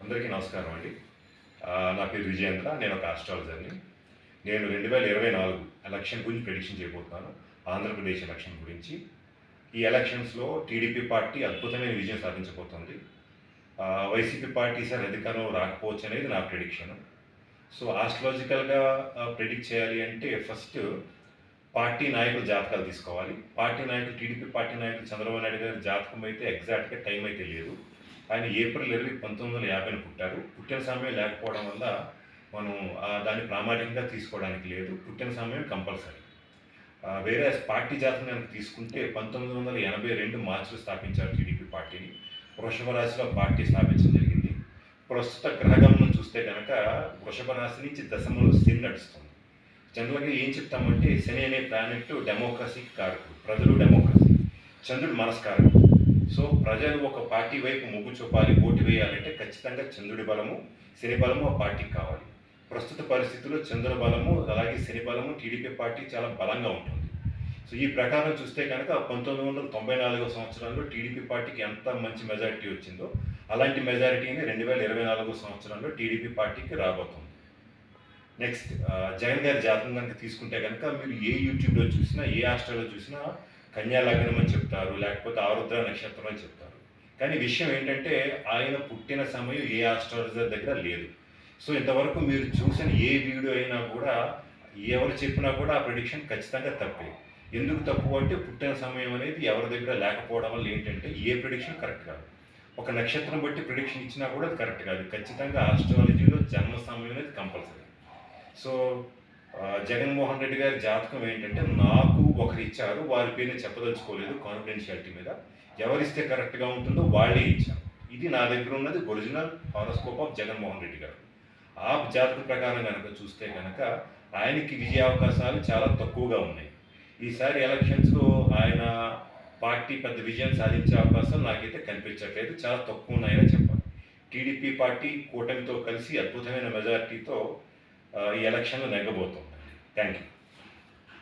అందరికీ నమస్కారం అండి. నా పేరు విజయేంద్ర నేను ఒక ఆస్ట్రాలజర్ని నేను రెండు వేల ఇరవై నాలుగు ఎలక్షన్ గురించి ప్రెడిక్షన్ చేయబోతున్నాను ఆంధ్రప్రదేశ్ ఎలక్షన్ గురించి. ఈ ఎలక్షన్స్లో టీడీపీ పార్టీ అద్భుతమైన విజయం సాధించబోతోంది. వైసీపీ పార్టీ సార్ అధికారం రాకపోవచ్చు అనేది నా ప్రెడిక్షన్ సో ఆస్ట్రాలజికల్గా ప్రెడిక్ట్ చేయాలి అంటే ఫస్ట్ పార్టీ నాయకుల జాతకాలు తీసుకోవాలి. పార్టీ నాయకులు టీడీపీ పార్టీ నాయకులు చంద్రబాబు నాయుడు గారి జాతకం అయితే ఎగ్జాక్ట్గా టైం అయితే లేదు. ఆయన ఏప్రిల్ ఇరవై పంతొమ్మిది వందల యాభైలో పుట్టారు. పుట్టిన సమయం లేకపోవడం వల్ల మనం దాన్ని ప్రామాణికంగా తీసుకోవడానికి లేదు. పుట్టిన సమయం కంపల్సరీ. వేరే పార్టీ జాతకం కనుక తీసుకుంటే పంతొమ్మిది వందల ఎనభై రెండు మార్చిలో స్థాపించారు టీడీపీ పార్టీని. వృషభ రాశిలో పార్టీ స్థాపించడం జరిగింది. ప్రస్తుత గ్రహగమనం చూస్తే కనుక వృషభ రాశి నుంచి దశమలో శని నడుస్తుంది. జనరల్గా ఏం చెప్తామంటే శని అనే ప్లానెట్ డెమోక్రసీకి కారకుడు. ప్రజలు డెమోక్రసీ చంద్రుడు మనస్కారకుడు. సో ప్రజలు ఒక పార్టీ వైపు మొగ్గు చూపాలి ఓటు వేయాలంటే ఖచ్చితంగా చంద్రుడి బలము శని బలము ఆ పార్టీకి కావాలి. ప్రస్తుత పరిస్థితుల్లో చంద్ర బలము అలాగే శని బలము టీడీపీ పార్టీ చాలా బలంగా ఉంటుంది. సో ఈ ప్రకారం చూస్తే కనుక పంతొమ్మిది వందల తొంభై నాలుగో సంవత్సరంలో టీడీపీ పార్టీకి ఎంత మంచి మెజారిటీ వచ్చిందో అలాంటి మెజారిటీని రెండు వేల ఇరవై నాలుగో సంవత్సరంలో టీడీపీ పార్టీకి రాబోతుంది. నెక్స్ట్ జగన్ గారి జాతకం కనుక తీసుకుంటే కనుక మీరు ఏ యూట్యూబ్లో చూసినా ఏ హాస్టల్లో చూసినా కన్యా లగ్నం అని చెప్తారు లేకపోతే ఆరుద్ర నక్షత్రం అని చెప్తారు. కానీ విషయం ఏంటంటే ఆయన పుట్టిన సమయం ఏ ఆస్ట్రాలజర్ దగ్గర లేదు. సో ఇంతవరకు మీరు చూసిన ఏ వీడియో అయినా కూడా ఎవరు చెప్పినా కూడా ఆ ప్రిడిక్షన్ ఖచ్చితంగా తప్పే. ఎందుకు తప్పు అంటే పుట్టిన సమయం అనేది ఎవరి దగ్గర లేకపోవడం వల్ల ఏంటంటే ఏ ప్రిడిక్షన్ కరెక్ట్ కాదు. ఒక నక్షత్రం బట్టి ప్రిడిక్షన్ ఇచ్చినా కూడా అది కరెక్ట్ కాదు. ఖచ్చితంగా ఆస్ట్రాలజీలో జన్మ సమయం అనేది కంపల్సరీ సో జగన్మోహన్ రెడ్డి గారి జాతకం ఏంటంటే నాకు ఒకరు ఇచ్చారు వారి పేరుని చెప్పదలుచుకోలేదు కాన్ఫిడెన్షియాలిటీ మీద. ఎవరిస్తే కరెక్ట్గా ఉంటుందో వాళ్ళే ఇచ్చారు. ఇది నా దగ్గర ఉన్నది original horoscope of Jaganmohan Reddy గారు. ఆ జాతక ప్రకారం కనుక చూస్తే కనుక ఆయనకి విజయ అవకాశాలు చాలా తక్కువగా ఉన్నాయి. ఈసారి ఎలక్షన్స్లో ఆయన పార్టీ పెద్ద విజయం సాధించే అవకాశం నాకైతే కనిపించట్లేదు. చాలా తక్కువ ఉన్నాయని చెప్పాలి. టీడీపీ పార్టీ కూటమితో కలిసి అద్భుతమైన మెజారిటీతో ఈ ఎలక్షన్లో నెగ్గబోతుంది థ్యాంక్ యూ